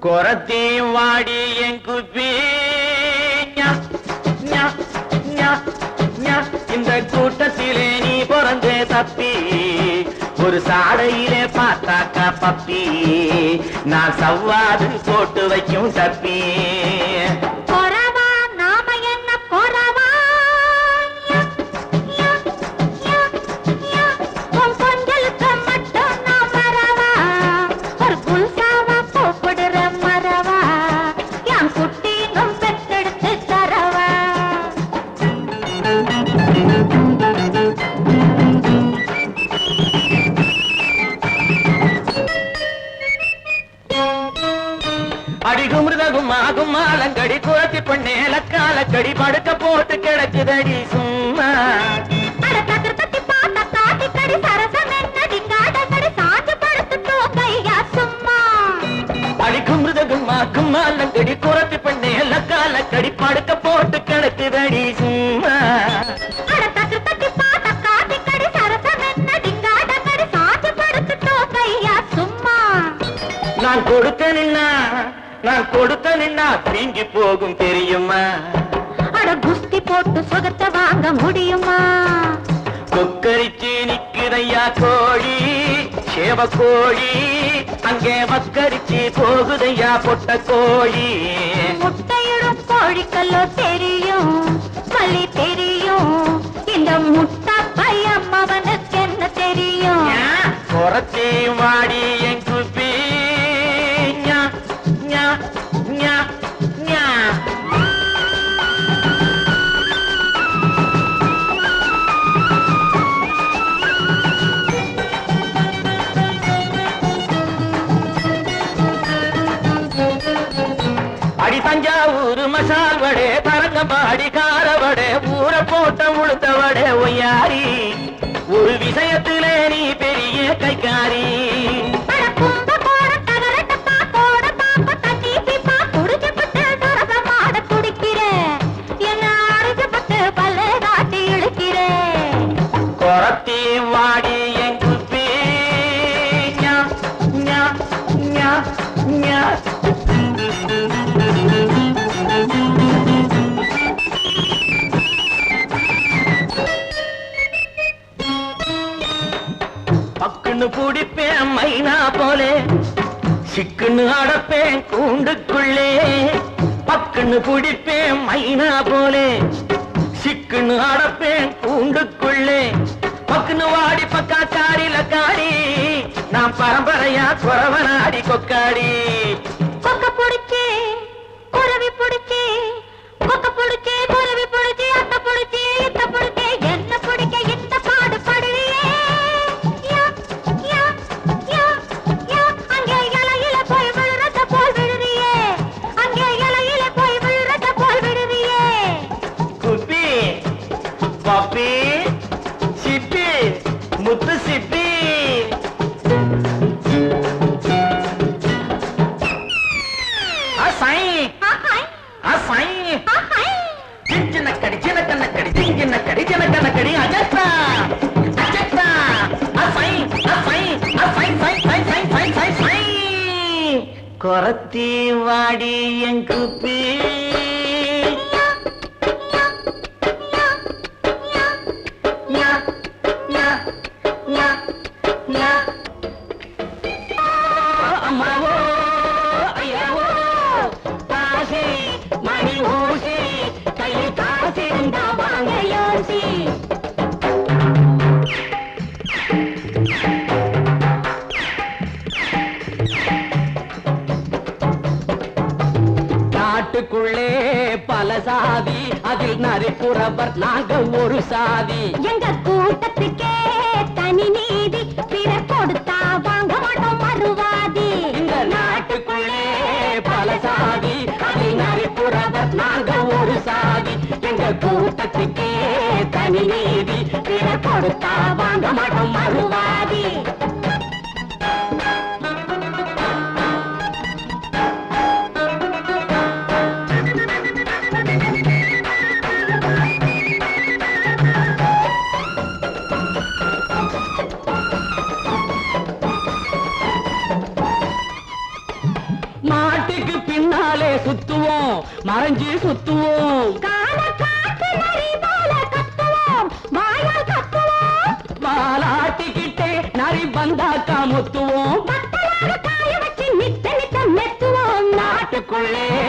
குரத்தையும் வாடி என் குப்பி. இந்த கூட்டத்திலே நீ பிறந்தே தப்பி. ஒரு சாடையிலே பார்த்தாக்கா பப்பி. நான் சவ்வாது போட்டு வைக்கும் தப்பி ஆலங்கடி குரத்தி பண்ணே லக்காலக்கடி படுக்க போட்டு கிடக்குதடி சும்மா. அட தகர் தட்டி பார்த்தா காட்டி கடி சரசம் என்ன டிங்காட கடி சாஞ்சு படுத்து தூங்கையா சும்மா. அடிகுமிருதகும் ஆகும் ஆலங்கடி குரத்தி பண்ணே லக்காலக்கடி படுக்க போட்டு கிடக்குதடி சும்மா. நான் கொடுத்த நின்னா நான் கொடுத்த நின்னா தீங்கி போகும் தெரியுமா? அட குஸ்தி போட்டு சுகத்தை வாங்க முடியுமா? கொக்கரிச்சு நிக்குதையா கோழி சேவ கோழி அங்கே வக்கரிச்சு போகுதையா பொட்ட கோழி. முட்டையிடும் கோழிக்கல்லோ தெரியும் மல்லி தெரியும் இந்த முட்டை பையன் அவனுக்கு என்ன தெரியும்? குறச்சி வாடி என் வடை சிக்குன்னு பிடிப்பேன் மைனா போலே. சிக்குன்னு அடப்பேன் கூண்டுக்குள்ளே. பக்குன்னு பிடிப்பேன் மைனா போலே. சிக்குன்னு அடப்பேன் கூண்டுக்குள்ளே. பக்குன்னு வாடி பக்கா காரில காடி. நான் பரம்பரையா குறவனாடி கொக்காடி. அஜஸ்தா அஜஸ்தா அசை. அசை நாட்டுக்குள்ளே பல சாதி அதில் நரிப்புறவர் நாங்க ஒரு சாதி. எங்க கூட்டத்துக்கே தனி நீதி பிற கொடுத்தா வாங்க மாட்டோம் மறுவாதி. இந்த நாட்டுக்குள்ளே பல சாதி அதில் நரிப்புறவர் நாங்க ஒரு சாதி. எங்க கூட்டத்துக்கே தனி நீதி பிற கொடுத்தா வாங்க மடம் மறுவாதி. மறைஞ்சு சுத்துவோம். போவே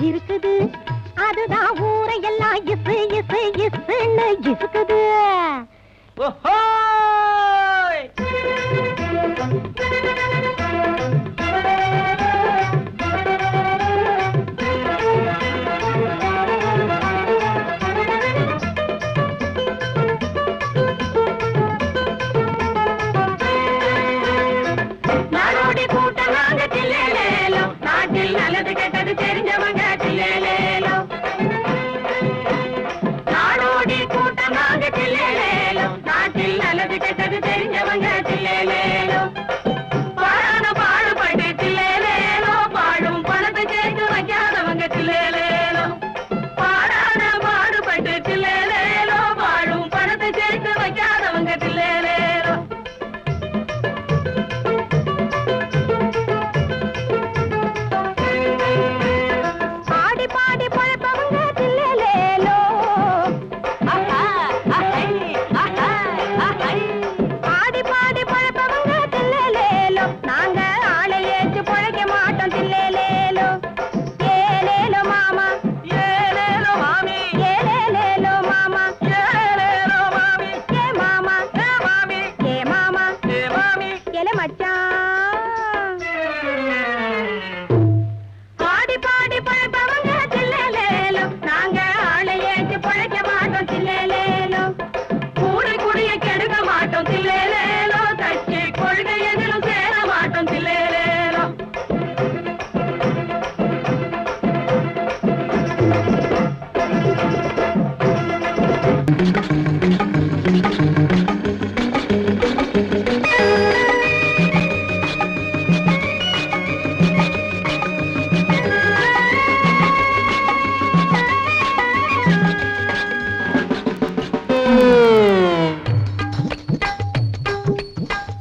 இருக்குது. அதுதான் ஊரை எல்லாம் இசு இசு இசுன்னு இசுக்குது. நாட்டில் நல்லது கெட்டது தெரிஞ்ச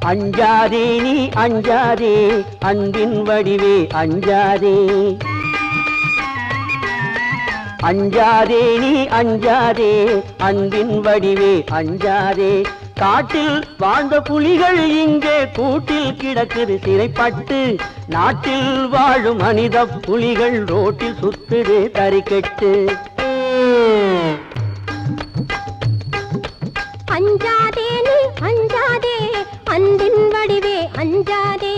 அஞ்சாதே நீ அஞ்சாதே அன்பின் வடிவே அஞ்சாதே. அஞ்சாதே நீ அஞ்சாதே அன்பின் வடிவே அஞ்சாதே. காட்டில் வாழ்ந்த புலிகள் இங்கே கூட்டில் கிடக்குது சிறைப்பட்டு. நாட்டில் வாழும் மனித புலிகள் ரோட்டில் சுத்துது தறிக்கெட்டு. அஞ்சாதே அஞ்சாதே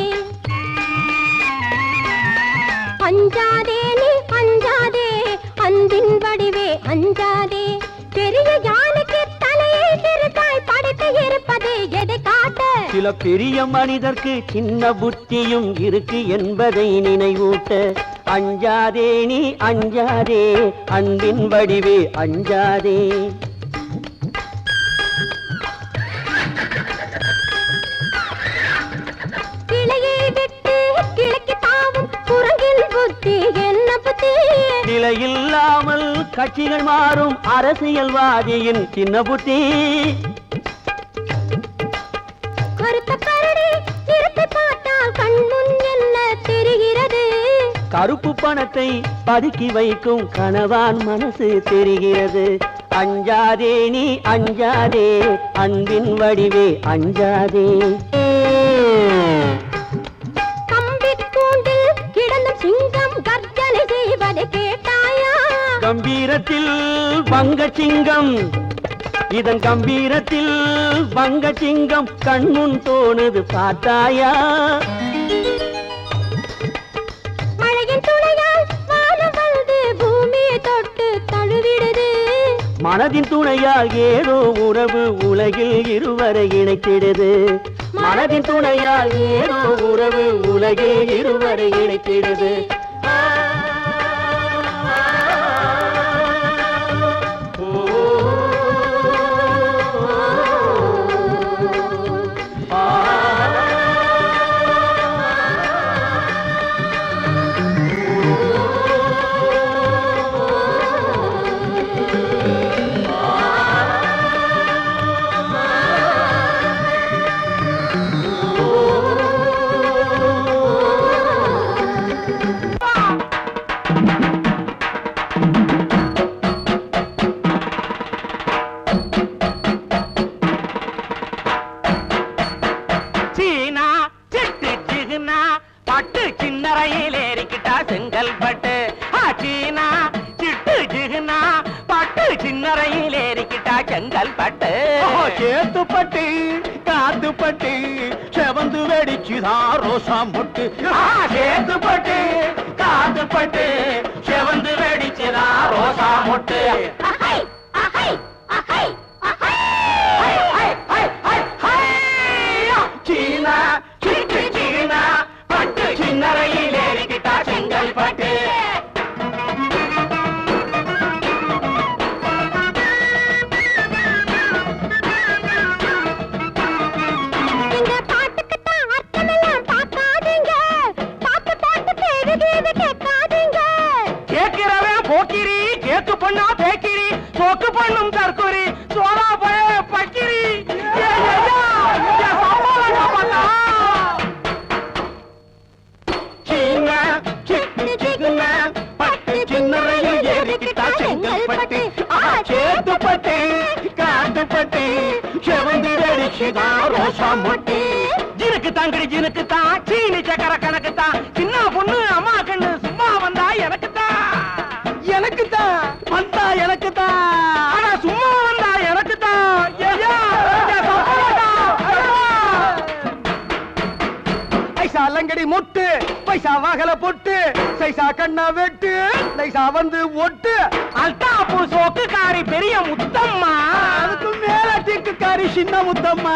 அஞ்சாதே நீ அஞ்சாதே அன்பின் வடிவே அஞ்சாதே. பெரிய யானைக்கு தலையை சிறுதாய் படுத்து இருப்பது எதை காட்ட? சில பெரிய மனிதர்க்கு சின்ன புத்தியும் இருக்கு என்பதை நினைவூட்ட. அஞ்சாதே நீ அஞ்சாதே. அன்பின் வடிவே அஞ்சாதே. கட்சிகள் மாறும் அரசியல்வாதியின் சின்ன புத்தி. கருப்பு பணத்தை பதுக்கி வைக்கும் கணவான் மனசு தெரிகிறது. அஞ்சாதே நீ அஞ்சாதே அன்பின் வடிவே அஞ்சாதே. கம்பீரத்தில் வங்கச்சிங்கம் இதன் கம்பீரத்தில் வங்கச்சிங்கம் கண்முன் தோணுது பார்த்தாயா? மனதின் துணையால் ஏதோ உறவு உலகில் இருவரை இணைத்திடுது. மனதின் துணையால் ஏதோ உறவு உலகில் இருவரை இணைத்திடுது. செங்கல் பட்டு. சேத்து பட்டு காத்து பட்டு செவந்து வெடிச்சுதான் ரோசா முட்டு. சேத்து பட்டு காத்து பட்டு செவந்து வெடிச்சுதான் ரோசா முட்டு. சேத்து பட்டி காட்டு பட்டி செவந்து அடிச்சுதான் ரோசா முட்டி. எனக்கு தாங்கடி எனக்கு தான் தாடி முட்டு பைசா வாகல பொட்டு சைசா கண்ணா வெட்டு லைசா வந்து ஒட்டு. அல்தாப்பு சோக்கு காரி பெரிய முத்தம்மா. அதுக்கு மேல திக்கு காரி சின்ன முத்தம்மா.